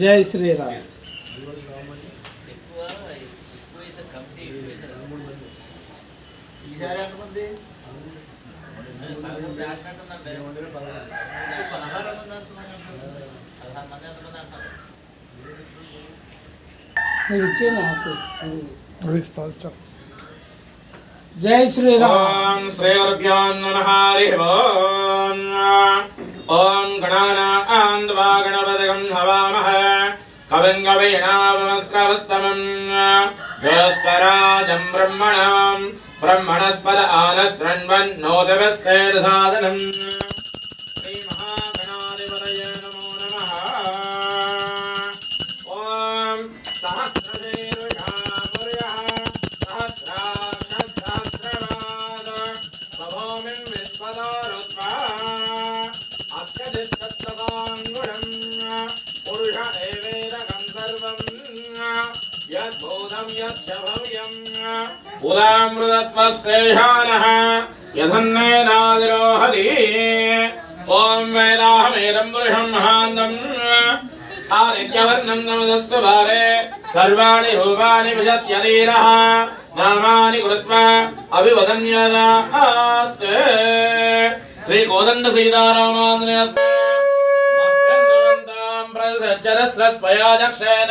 జై శ్రీరామ్. మీరు ఇచ్చే నాకు. జై శ్రీరామ్. ఓం శ్రీగురుభ్యో ॐ गणानाम् द्वा गणपतिगम् हवामः कविम् कवीणामस्रवस्तमम् ज्योस्पराजम् ब्रह्मणाम् ब्रह्मणस्पद आनशृण्वन् नो दिवस्तेन साधनम् కులామృతత్వశ్రేయానः యధన్నేనాదిరోహది ఓం వేదాహమేదం పురుషం మహాంతం. ఆదిత్యవర్ణం నమదస్తు భారే సర్వాణి రూపాణి విశత్యధీరः నామాని కృత్వా అభివదన్యదాస్తే. శ్రీ కోదండ సీతారామాంజనేయ ప్రసజ్జరస్రస్వయాజక్షేణ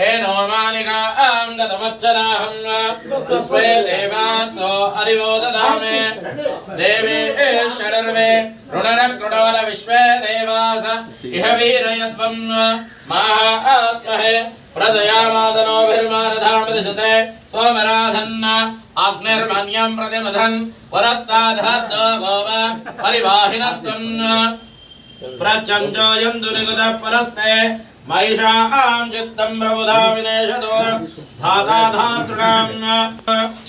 हेनो मानिका आं गतमच्चनाहं पुष्पे देवासो अधिवो ददामे देवे षडर्वे ऋणरकृणोर विश्वे देवास इह वीरयत्वं माहास्महे प्रजयामादनोभिर्मारधामदिशते सोमराधन् अग्निर्मन्यं प्रतिमधन् पुरस्ताद्धो गोव परिवाहिनस्त्वन् प्रचञ्जयन्तु निगतः पुरस्ते महिषां चित्तं प्रबुधा विनेशतो धाता धातॄणां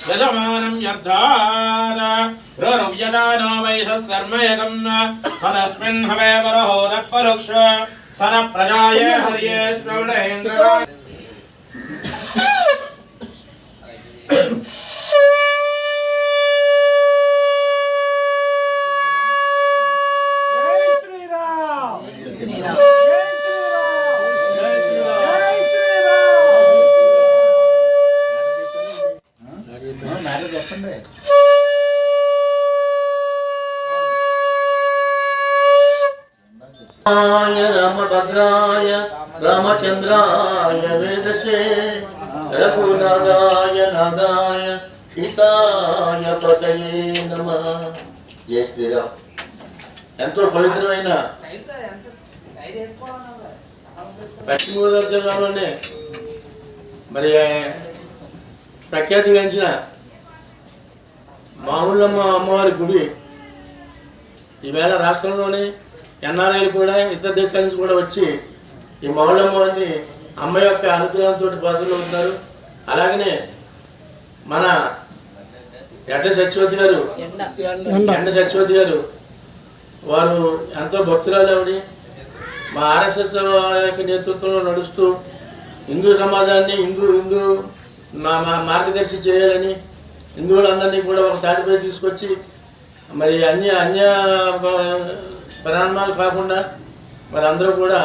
यजमानं यर्धात् रुरुव्यदानो वैशः सर्मयकं सदस्मिन् हवे परहो न परुक्ष स न प्रजाये हर्ये श्रवणेन्द्रराज భద్రాయ రామచంద్రాయ వేదసే రఘునాథాయ నాదాయ సీతాయ పతయే నమ జయ శ్రీరామ్ ఎంతో పవిత్రమైన పశ్చిమ గోదావరి జిల్లాలోనే మరి ప్రఖ్యాతిగాంచిన మామూలమ్మ అమ్మవారి గుడి ఈవేళ రాష్ట్రంలోని ఎన్ఆర్ఐలు కూడా ఇతర దేశాల నుంచి కూడా వచ్చి ఈ మామూలమ్మవారిని అమ్మ యొక్క అనుగ్రహంతో పాత్రలు అవుతున్నారు. అలాగనే మన ఎడ్డ సత్యవతి గారు ఎండ. సత్యవతి గారు వారు ఎంతో భక్తురాలేవిడి మా ఆర్ఎస్ఎస్ యొక్క నేతృత్వంలో నడుస్తూ హిందూ సమాజాన్ని హిందూ హిందూ మా మా మార్గదర్శి చేయాలని హిందువులందరినీ కూడా ఒక తాటిపై తీసుకొచ్చి మరి అన్య అన్య పరిణామాలు కాకుండా మరి అందరూ కూడా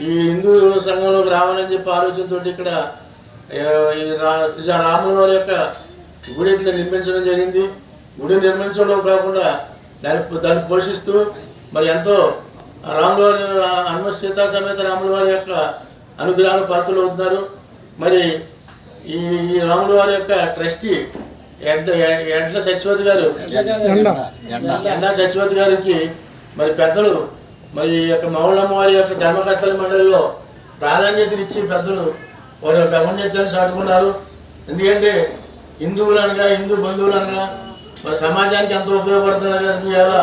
ఈ హిందూ సంఘంలోకి రావాలని చెప్పి ఆలోచనతో ఇక్కడ ఈ రాముల వారి యొక్క గుడి ఇక్కడ నిర్మించడం జరిగింది. గుడి నిర్మించడం కాకుండా దాన్ని దాన్ని పోషిస్తూ మరి ఎంతో రాముల వారి హనుమ సీతా సమేత రాముల వారి యొక్క అనుగ్రహాలు పాత్రలు అవుతున్నారు మరి ఈ ఈ రాముల వారి యొక్క ట్రస్టీ ఎడ్ల ఎడ్ల సత్యవతి గారు ఎండా సత్యవతి గారికి మరి పెద్దలు మరి ఈ యొక్క మౌళమ్మ వారి యొక్క ధర్మకర్తల మండలిలో ప్రాధాన్యతనిచ్చి పెద్దలు వారి యొక్క అవన్యతను చాటుకున్నారు. ఎందుకంటే హిందువులు అనగా హిందూ బంధువులు అనగా మరి సమాజానికి ఎంతో ఉపయోగపడుతున్నారు గారి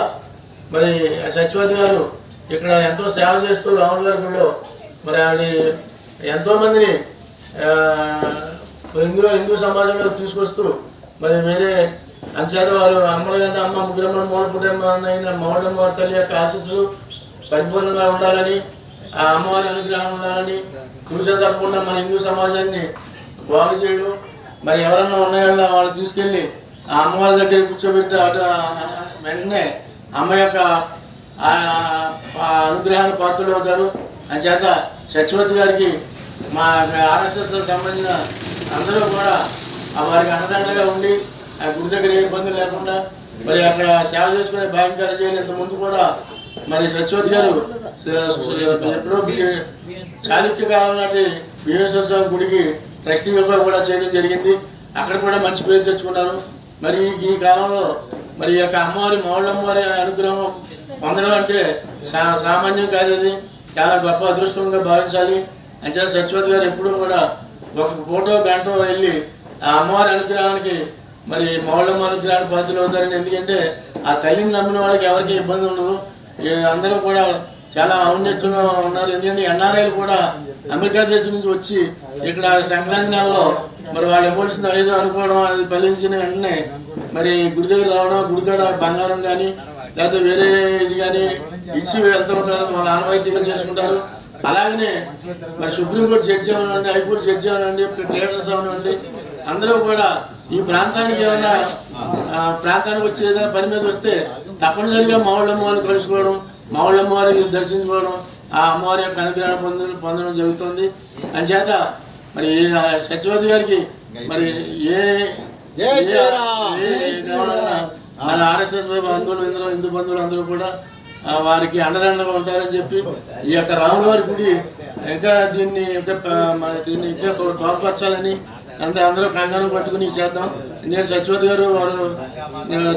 మరి ఆ సత్యవతి గారు ఇక్కడ ఎంతో సేవ చేస్తూ రాముల గారిలో మరి ఆవిడ ఎంతోమందిని ఇందులో హిందూ హిందూ సమాజంలో తీసుకొస్తూ మరి వేరే అంచేత వారు అమ్మల గంట అమ్మ ముగ్గురమ్మ మూల పుట్టమ్మ మౌడమ్మ వారి తల్లి యొక్క ఆశీస్సులు పరిపూర్ణంగా ఉండాలని ఆ అమ్మవారి అనుగ్రహం ఉండాలని చూసే తప్పకుండా మన హిందూ సమాజాన్ని బాగు చేయడం మరి ఎవరన్నా ఉన్నాయన్నా వాళ్ళు తీసుకెళ్ళి ఆ అమ్మవారి దగ్గర కూర్చోబెడితే అటు వెంటనే అమ్మ యొక్క అనుగ్రహాన్ని పాత్రలు అవుతారు అంచేత సత్యవతి గారికి మా ఆర్ఎస్ఎస్ సంబంధించిన అందరూ కూడా వారికి అండదండగా ఉండి ఆ గుడి దగ్గర ఏ ఇబ్బంది లేకుండా మరి అక్కడ సేవ చేసుకునే భాగ్యం చేయాలి ఇంత ముందు కూడా మరి సత్యవతి గారు ఎప్పుడో చాళుక్య కాలం నాటి భీమేశ్వర స్వామి గుడికి ట్రస్టీగా కూడా చేయడం జరిగింది. అక్కడ కూడా మంచి పేరు తెచ్చుకున్నారు. మరి ఈ కాలంలో మరి ఈ యొక్క అమ్మవారి మౌళమ్మవారి అనుగ్రహం పొందడం అంటే సా- సామాన్యం కాదు అది. చాలా గొప్ప అదృష్టంగా భావించాలి. అంతే సత్యవతి గారు ఎప్పుడూ కూడా ఒక ఫోటో గంట వెళ్ళి ఆ అమ్మవారి అనుగ్రహానికి మరి మౌళ్ళమ్మ అనుగ్రహాన్ని బాధ్యులు అవుతారని ఎందుకంటే ఆ తల్లిని నమ్మిన వాళ్ళకి ఎవరికి ఇబ్బంది ఉండదు. అందరూ కూడా చాలా ఔన్నత్యంగా ఉన్నారు. ఎందుకంటే ఎన్ఆర్ఐలు కూడా అమెరికా దేశం నుంచి వచ్చి ఇక్కడ సంక్రాంతి నెలలో మరి వాళ్ళు ఇవ్వాల్సింది ఏదో అనుకోవడం అది ఫలించిన వెంటనే మరి గుడి దగ్గర రావడం గుడికాడ బంగారం కానీ లేకపోతే వేరే ఇది కానీ ఇచ్చి వెళ్తూ ఉంటారు వాళ్ళ ఆనవాయితీగా చేసుకుంటారు. అలాగనే మరి సుప్రీంకోర్టు జడ్జి అవనండి హైకోర్టు జడ్జి అవనండి లీడర్స్ అవనండి అందరూ కూడా ఈ ప్రాంతానికి ఏమైనా ప్రాంతానికి వచ్చి ఏదైనా పని మీద వస్తే తప్పనిసరిగా మావుళ్ళమ్మవారిని కలుసుకోవడం మావుళ్ళమ్మవారిని దర్శించుకోవడం ఆ అమ్మవారి యొక్క అనుగ్రహం పొందడం పొందడం జరుగుతుంది. అంచేత మరి సత్యవతి గారికి మరి ఏ మన ఆర్ఎస్ఎస్ బంధువులు ఇందులో హిందూ బంధువులు అందరూ కూడా వారికి అండదండగా ఉంటారని చెప్పి ఈ యొక్క రాముల వారి గుడి ఇంకా దీన్ని ఇంకా దీన్ని ఇంకా బాగుపరచాలని అంత అందరూ కంగారం పట్టుకుని చేద్దాం. నేను సత్యవతి గారు వారు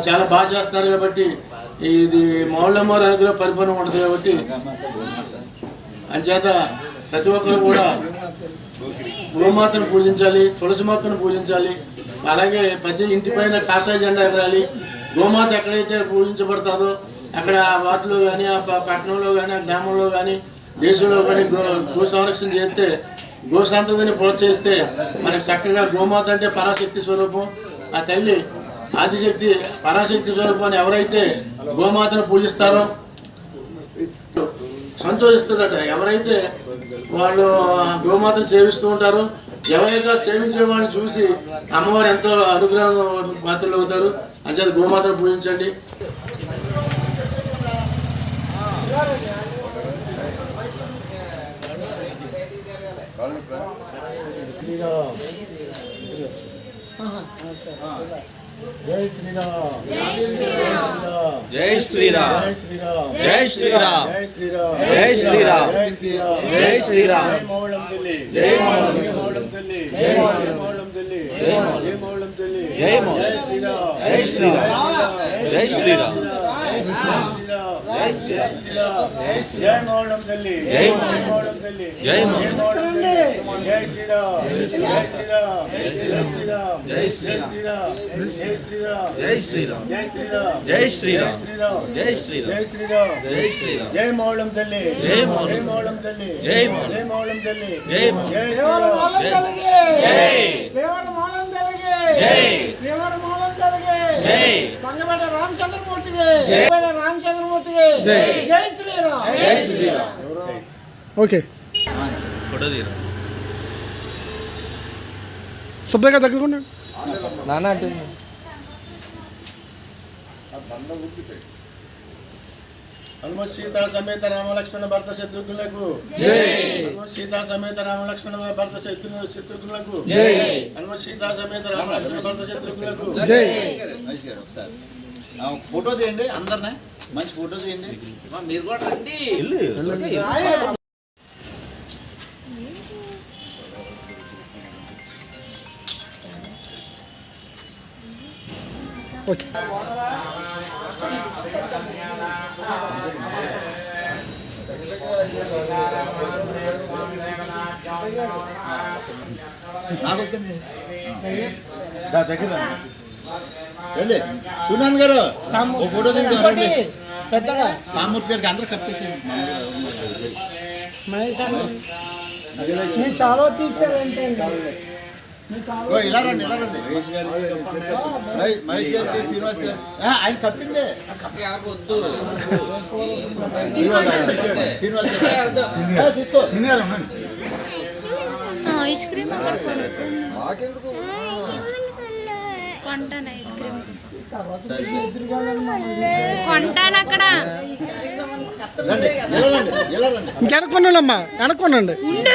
చాలా బాగా చేస్తున్నారు కాబట్టి ఇది మౌళ్ళమ్మ అనుగ్రహ పరిపూర్ణం ఉంటుంది కాబట్టి అంచేత ప్రతి ఒక్కరు కూడా గోమాతను పూజించాలి తులసి మొక్కను పూజించాలి అలాగే ప్రతి ఇంటి పైన కాషాయ జెండా ఎగరాలి. గోమాత ఎక్కడైతే పూజించబడుతుందో అక్కడ ఆ వార్డులో కానీ ఆ పట్టణంలో కానీ ఆ గ్రామంలో కానీ దేశంలో కానీ గో గో సంరక్షణ చేస్తే గో సంతతిని ప్రోత్సహిస్తే మనకి చక్కగా గోమాత అంటే పరాశక్తి స్వరూపం. ఆ తల్లి ఆదిశక్తి పరాశక్తి స్వరూపాన్ని ఎవరైతే గోమాతను పూజిస్తారో సంతోషిస్తుందట. ఎవరైతే వాళ్ళు గోమాతను సేవిస్తూ ఉంటారో ఎవరైతే సేవించే వాళ్ళని చూసి అమ్మవారు ఎంతో అనుగ్రహం పాత్రలు అవుతారు అంచేత గోమాతను పూజించండి. శ్రీరామ్ జై శ్రీరామ్ జై శ్రీరామ్ జై శ్రీరామ్ జై శ్రీరామ్ జై శ్రీరామ్ జై శ్రీరామ్ జై శ్రీరామ్ జై శ్రీరామ్ జై మౌళం తల్లి జై మౌళం తల్లి జై మౌళం. తల్లి జై మౌళం. తల్లి జై మౌళం. జై శ్రీరామ్ జై శ్రీరామ్. జై శ్రీరామ్. జై శ్రీరామ్ జై జై శ్రీరామ్ జై మౌళం తల్లి జై జై మౌళం. మౌళం తల్లి జై మౌళం. మౌళం తల్లి జై శ్రీరామ్ జై శ్రీరామ్ జై శ్రీరామ్ జై జై శ్రీరామ్. శ్రీరామ్ జై శ్రీరామ్ జై శ్రీరామ్ జై జై శ్రీరామ్ శ్రీరామ్. శ్రీరామ్ జై శ్రీరామ్. జై శ్రీరామ్ జై శ్రీరామ్ జై మౌళం తల్లి జై మౌళం. జై మౌళం తల్లి జై మౌళం. జై మౌళం తల్లి జై మౌళం. జై శ్రీరామ్ మూలం జై. మూలం కలిగి జై. దేవర రామచంద్రరావుకి మంగపేట రామచంద్రమూర్తికి. మంగపేట రామచంద్రమూర్తికి. జై. శ్రీరామ్. జై శ్రీరామ్. ఓకే. ఫోటో తీరు సబ్జెక్ట్ తగ్గుకోండి హనుమత్ సీతా సమేత రామలక్ష్మణ భర్త శత్రుఘ్నులకు. జై. హనుమత్ సీతా సమేత రామలక్ష్మణ భర్త శత్రు శత్రుఘ్నులకు. జై. హనుమత్ సీతా సమేత రామలక్ష్మణ భర్త శత్రుఘ్నులకు. జై. మహేష్ గారు ఒకసారి. ఫోటో తీయండి అందరినే. మంచి ఫోటో తీయండి. మీరు కూడా రండి. ఓకే. నాకు దా దగ్గర రండి. సునాన్ గారు ఓ ఫోటో దిగుతాం రండి. పెద్దగా. సామూర్తి గారికి అందరూ కప్పేసేయండి చాలా తీసారంటే ఇలా రండి ఇలా రండి. మహేష్- గారికి శ్రీనివాస్ గారు. ఆ, ఆయన కప్పిందే శ్రీనివాస్ గారు తీసుకో. Senior ice cream. మాకెందుకు? కొంటాను ఐస్ క్రీమ్. కొంటాను అక్కడ. ఇంకెనక్కొనండి అమ్మా వెనక్కొనండి ఉండు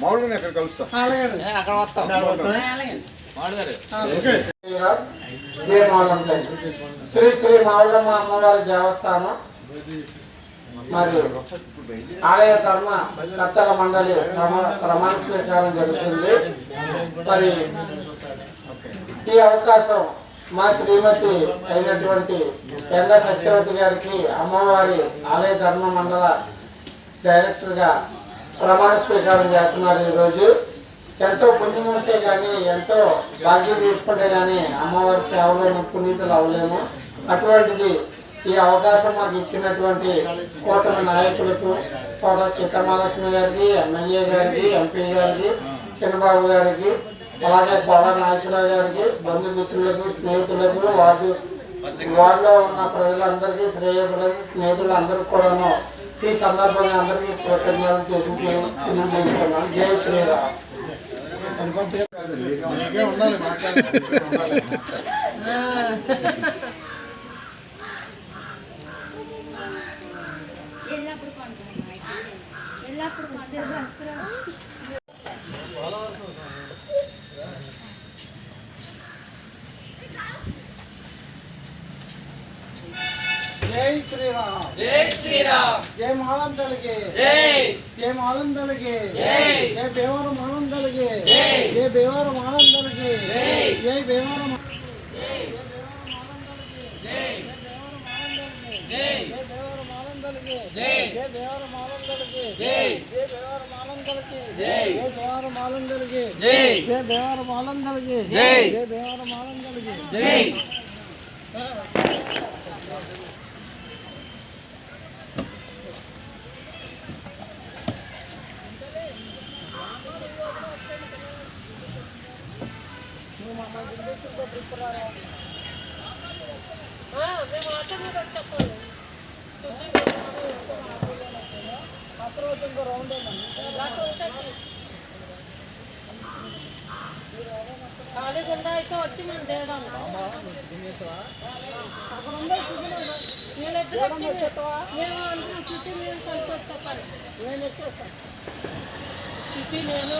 మామూలుగా ఎక్కడ కలుస్తా అక్కడ వస్తాం శ్రీ శ్రీ మావులమ్మ అమ్మవారి దేవస్థానం. మరియు ఆలయ ధర్మ కర్తల మండలి ప్రమా- ప్రమాణ స్వీకారం జరుగుతుంది. మరి ఈ అవకాశం మా శ్రీమతి అయినటువంటి ఎండ సత్యవతి గారికి అమ్మవారి ఆలయ ధర్మ మండల డైరెక్టర్గా ప్రమాణ స్వీకారం చేస్తున్నారు ఈరోజు ఎంతో పుణ్యం ఉంటే కానీ ఎంతో భాగ్యం తీసుకుంటే కానీ అమ్మవారి సేవలో పునీతులు అవ్వలేము. అటువంటిది ఈ అవకాశం మాకు ఇచ్చినటువంటి కూటమి నాయకులకు తోట సీతమహాలక్ష్మి గారికి ఎమ్మెల్యే గారికి ఎంపీ గారికి చిన్నబాబు గారికి అలాగే కోడ నాగేశ్వరరావు గారికి బంధుమిత్రులకు స్నేహితులకు వార్డు వార్డులో ఉన్న ప్రజలందరికీ శ్రేయపడేది స్నేహితులందరికీ కూడాను. ఈ సందర్భంగా అందరికీ కృతజ్ఞతలు తెలియజే- తెలియజేస్తున్నాను. జై శ్రీరామ్. ఉండాలి మాట్లాడాలి ఎల్లప్పుడు కొంటాను ఎల్లప్పుడు కొంటాను జై శ్రీరామ్ జై శ్రీరామ్ జై మాలందరికి జై జై మాలందరికి జై జై భీమవరం మాలందరికి జై. జై భీమవరం మాలందరికి జై. జై భీమవరం జై జై భీమవరం మాలందరికి జై. జై భీమవరం మాలందరికి జై. జై భీమవరం మాలందరికి జై. జై భీమవరం మాలందరికి జై జై భీమవరం మాలందరికి జై. జై భీమవరం మాలందరికి జై ఖాళీగుండా అయితే వచ్చి మేము తేడాం వచ్చి మేము అందరం చుట్టూ మేము కలిసి వచ్చేస్తాను నేను ఎక్కేస్తాను చిట్టి నేను